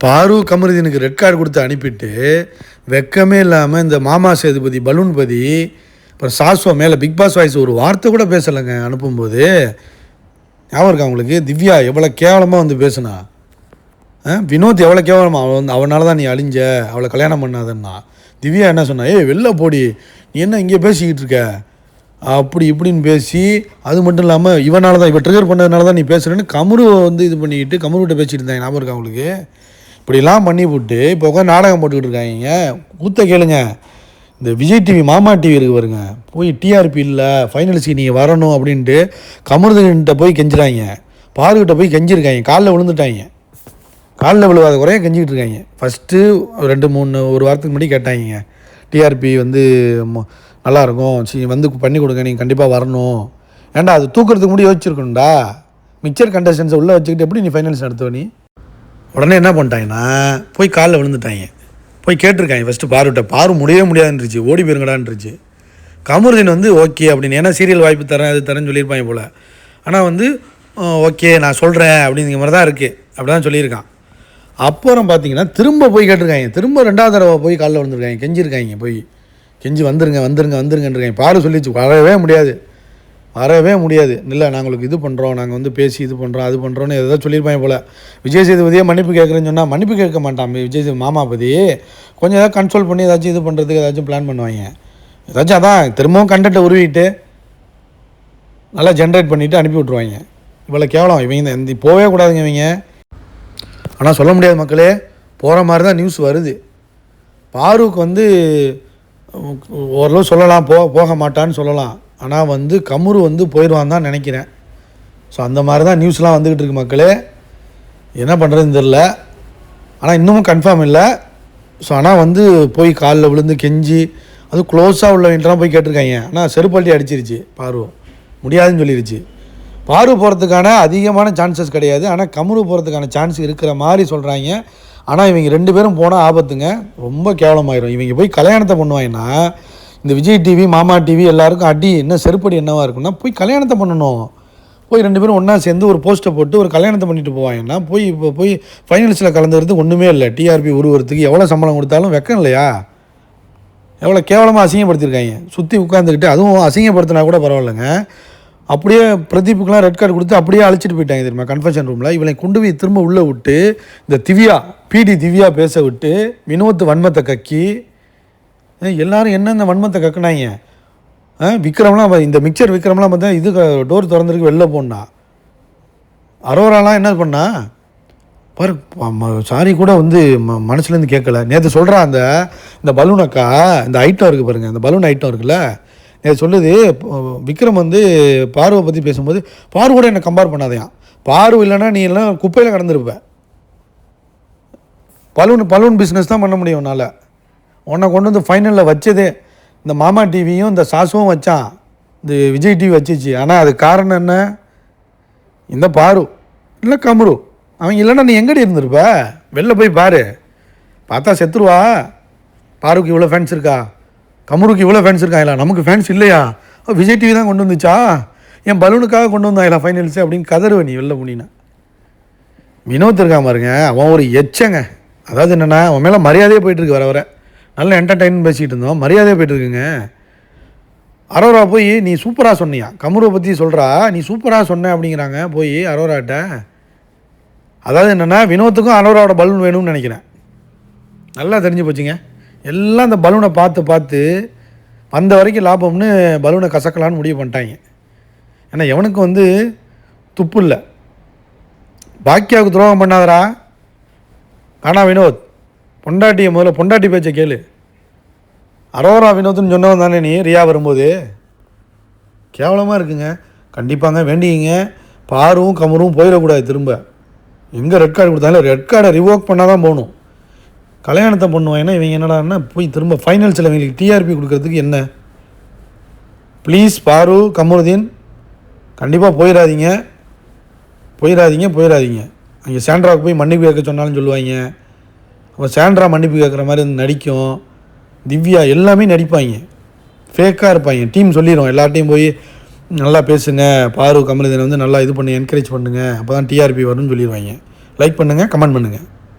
பாரு கமருதீனுக்கு red card கொடுத்து அனுப்பிட்டு வெக்கமே இல்லாமல் இந்த மாமா சேதுபதி பலூன் பதி அப்புறம் சாஸ்வா மேலே பிக் பாஸ் வாய்ஸ் ஒரு வார்த்தை கூட பேசலைங்க அனுப்பும்போது. ஞாபகம் இருக்கா உங்களுக்கு? திவ்யா எவ்வளோ கேவலமாக வந்து பேசுனா? ஆ? வினோத் எவ்வளோ கேவலமாக அவன் வந்து அவனால தான் நீ அழிஞ்ச அவளை கல்யாணம் பண்ணாதன்னா. திவ்யா என்ன சொன்னா? ஏய் வெளில போடி. நீ என்ன இங்கே பேசிக்கிட்டு இருக்க? அப்படி இப்படின்னு பேசி அது மட்டும் இல்லாமல் இவனால தான் இவன் ட்ரிகர் பண்ணதுனால தான் நீ பேசுகிறேன்னு கமரு வந்து இது பண்ணிக்கிட்டு கமருகிட்ட பேசிட்டு இருந்தாங்க. ஞாபகம் இருக்கா உங்களுக்கு? இப்படிலாம் பண்ணி விட்டு இப்போ உட்காந்து நாடகம் போட்டுக்கிட்டு இருக்காங்க. கூத்த கேளுங்க. இந்த விஜய் டிவி மாமா டிவி இருக்கு பாருங்க. போய் டிஆர்பி இல்லை ஃபைனல்ஸுக்கு நீங்கள் வரணும் அப்படின்ட்டு கமருதன்கிட்ட போய் கெஞ்சுறாங்க. பாருக்கிட்ட போய் கெஞ்சிருக்காங்க. காலில் விழுந்துட்டாங்க. காலில் விழுவாத குறைய கெஞ்சிக்கிட்டு இருக்காங்க. ஃபஸ்ட்டு ரெண்டு மூணு ஒரு வாரத்துக்கு முன்னாடி கேட்டாங்க. டிஆர்பி வந்து நல்லாயிருக்கும் நல்லா சரி வந்து பண்ணி கொடுங்க நீங்கள் கண்டிப்பாக வரணும். ஏன்டா அது தூக்குறதுக்கு முன்னாடி யோசிச்சிருக்கணும்டா. மிக்சர் கண்டஸ்டன்ஸை உள்ளே வச்சுக்கிட்டு எப்படி நீ ஃபைனல்ஸ் நடத்துவ நீ? உடனே என்ன பண்ணிட்டாங்கன்னா போய் காலில் விழுந்துட்டாங்க. போய் கேட்டிருக்காங்க ஃபஸ்ட்டு பாருட்ட பாரு முடியவே முடியாதுன்றுச்சு. ஓடி போயிருங்கடான்றுச்சு. கமருதீன் வந்து ஓகே அப்படின்னு. ஏன்னா சீரியல் வாய்ப்பு தரேன் அது தரேன்னு சொல்லியிருப்பாங்க போல். ஆனால் வந்து ஓகே நான் சொல்கிறேன் அப்படிங்கிற மாதிரி தான் இருக்குது அப்படி தான் சொல்லியிருக்கான். அப்புறம் பார்த்தீங்கன்னா திரும்ப போய் கேட்டிருக்காங்க. திரும்ப ரெண்டாவது தடவை போய் காலில் விழுந்துருக்காங்க. கெஞ்சிருக்காங்க போய். கெஞ்சி வந்துருங்க வந்துருங்க வந்துருங்கன்றிருக்காங்க. பாரு சொல்லிச்சு. வரவே முடியாது. வரவே முடியாது. இல்லை நாங்கள் உங்களுக்கு இது பண்ணுறோம் நாங்கள் வந்து பேசி இது பண்ணுறோம் அது பண்ணுறோன்னு எதாவது சொல்லியிருப்பாங்க போல். விஜய் சேதுபதியே மன்னிப்பு கேட்குறேன்னு சொன்னால் மன்னிப்பு கேட்க மாட்டான் விஜய் சேது மாமாபதி. கொஞ்சம் ஏதாவது கன்சோல் பண்ணி ஏதாச்சும் இது பண்ணுறதுக்கு ஏதாச்சும் பிளான் பண்ணுவாங்க. ஏதாச்சும் அதான் திரும்பவும் கண்டென்ட்டை உருவிட்டு நல்லா ஜென்ரேட் பண்ணிவிட்டு அனுப்பி விட்ருவாங்க இவ்வளோ கேவலம் இவங்க இந்த- போகவே கூடாதுங்க இவங்க. ஆனால் சொல்ல முடியாது மக்களே போகிற மாதிரி தான் நியூஸ் வருது. பாரூக் வந்து ஓரளவு சொல்லலாம் போ போக மாட்டான்னு சொல்லலாம். ஆனால் வந்து கமுரு வந்து போயிடுவான் தான் நினைக்கிறேன். ஸோ அந்த மாதிரி தான் நியூஸ்லாம் வந்துக்கிட்டு இருக்கு மக்களே. என்ன பண்ணுறதுன்னு தெரில ஆனால் இன்னமும் கன்ஃபார்ம் இல்லை. ஸோ ஆனால் வந்து போய் காலில் விழுந்து கெஞ்சி அது க்ளோஸாக உள்ளவங்கள்ட்டலாம் போய் கேட்டிருக்காங்க. ஆனால் செருப்பள்ளி அடிச்சிருச்சு பார்வம் முடியாதுன்னு சொல்லிருச்சு. பார்வை போகிறதுக்கான அதிகமான சான்சஸ் கிடையாது. ஆனால் கமுரு போகிறதுக்கான சான்ஸ் இருக்கிற மாதிரி சொல்கிறாங்க ஆனால் இவங்க ரெண்டு பேரும் போனால் ஆபத்துங்க ரொம்ப கேவலமாயிரும். இவங்க போய் கல்யாணத்தை பண்ணுவாங்கன்னா இந்த விஜய் டிவி மாமா டிவி எல்லாருக்கும் அடி என்ன செருப்படி என்னவாக இருக்குன்னா போய் கல்யாணத்தை பண்ணணும். போய் ரெண்டு பேரும் ஒன்றா சேர்ந்து ஒரு போஸ்ட்டை போட்டு ஒரு கல்யாணத்தை பண்ணிட்டு போவாங்கன்னா போய் இப்போ போய் ஃபைனல்ஸில் கலந்துறது ஒன்றுமே இல்லை. டிஆர்பி உருவறதுக்கு எவ்வளோ சம்பளம் கொடுத்தாலும் வெக்கம் இல்லையா? எவ்வளோ கேவலமாக அசிங்கப்படுத்திருக்காங்க. சுற்றி உட்காந்துக்கிட்டு அதுவும் அசிங்கப்படுத்தினா கூட பரவாயில்லைங்க. அப்படியே பிரதீப்புக்கெலாம் ரெட் கார்டு கொடுத்து அப்படியே அழைச்சிட்டு போயிட்டாங்க தெரியுமா கன்ஃபெஷன் ரூமில் இவளை கொண்டு போய் திரும்ப உள்ளே விட்டு இந்த திவ்யா பிடி திவ்யா பேச விட்டு வினோத் வன்மத்தை கக்கி எல்லாரும் என்ன இந்த வன்மத்தை கக்குனாங்க? ஆ விக்ரம்லாம் இந்த மிக்சர் விக்ரம்லாம் பார்த்தா இது டோர் திறந்துருக்கு வெளில போனா. அரோராலாம் என்ன பண்ணா? பாரு சாரி கூட வந்து ம மனசுலேருந்து கேட்கல. நேற்று சொல்கிறா அந்த இந்த பலூன் அக்கா இந்த ஐட்டம் இருக்குது பாருங்கள் அந்த பலூன் ஐட்டம் இருக்குல்ல? நேற்று சொல்லுது விக்ரம் வந்து பார்வை பற்றி பேசும்போது பார்வை கூட என்னை கம்பேர் பண்ணாதையாம். பார்வை இல்லைன்னா நீ எல்லாம் குப்பையில் கடந்திருப்ப. பலூன் பலூன் பிஸ்னஸ் தான் பண்ண முடியும் உன்னால். உன்னை கொண்டு வந்து ஃபைனலில் வச்சதே இந்த மாமா டிவியும் இந்த சாசுவும் வச்சான். இந்த விஜய் டிவி வச்சிச்சு. ஆனால் அது காரணம் என்ன? இந்த பாரு. இல்லை கமரு. அவன் இல்லைன்னா நீ எங்கடி இருந்திருப்ப? வெளில போய் பாரு. பார்த்தா செத்துருவா. பாருக்கு இவ்வளோ ஃபேன்ஸ் இருக்கா? கமருக்கு இவ்வளோ ஃபேன்ஸ் இருக்காங்களா நமக்கு ஃபேன்ஸ் இல்லையா? விஜய் டிவி தான் கொண்டு வந்துச்சா? என் பலூனுக்காக கொண்டு வந்தாங்களா ஃபைனல்ஸு அப்படின்னு கதறுவ நீ வெளில போனீன்னா வினோத் இருக்கான் பாருங்க. அவன் ஒரு எச்சங்க. அதாவது என்னென்னா அவன் மேலே மரியாதையே போயிட்டுருக்கு வர வர. நல்ல என்டர்டைன் பேசிகிட்டு இருந்தோம். மரியாதையாக போயிட்டுருக்குங்க. அரோரா போய் நீ சூப்பராக சொன்னியா? கமுருவை பற்றி சொல்கிறா நீ சூப்பராக சொன்ன அப்படிங்கிறாங்க. போய் அரோராட்ட அதாவது என்னென்னா வினோத்துக்கும் அரோராவோட பலூன் வேணும்னு நினைக்கிறேன். நல்லா தெரிஞ்சு போச்சுங்க. எல்லாம் அந்த பலூனை பார்த்து பார்த்து வந்த வரைக்கும் லாபம்னு பலூனை கசக்கலான்னு முடிவு பண்ணிட்டாங்க. ஏன்னா எவனுக்கும் வந்து துப்பு இல்லை. பாக்கியாவுக்கு துரோகம் பண்ணாதரா காணா வினோத் பொண்டாட்டியை முதல்ல பொண்டாட்டி பேச்சை கேளு. அரோரா வினோத்னு சொன்னவன் தானே நீ? ரியா வரும்போது. கேவலமாக இருக்குங்க. கண்டிப்பாங்க வேண்டிங்க பாரும் கமரும் போயிடக்கூடாது திரும்ப. எங்கே ரெட் கார்டு கொடுத்தாலும் ரெட் கார்டை ரிவோக் பண்ணால் தான் போகணும். கல்யாணத்தை பண்ணுவாங்கன்னா இவங்க என்னடான்னா போய் திரும்ப ஃபைனல்ஸில் இவங்களுக்கு டிஆர்பி கொடுக்கறதுக்கு என்ன? ப்ளீஸ் பாரு கமருதீன். கண்டிப்பாக போயிடாதீங்க. போயிடாதீங்க போயிடாதீங்க. அங்கே சாண்ட்ராவுக்கு போய் மன்னிப்பு கேட்க சொன்னாலும் சொல்லுவாங்க. அப்போ சாண்ட்ரா மன்னிப்பு கேட்குற மாதிரி வந்து நடிக்கும். திவ்யா எல்லாமே நடிப்பாங்க. ஃபேக்காக இருப்பாங்க. டீம் சொல்லிடும் எல்லார்ட்டையும் போய் நல்லா பேசுங்க. பாரு கமலதனை வந்து நல்லா இது பண்ணி என்கரேஜ் பண்ணுங்கள் அப்போ தான் டிஆர்பி வரும்னு சொல்லிடுவாங்க லைக் பண்ணுங்கள் கமெண்ட் பண்ணுங்கள்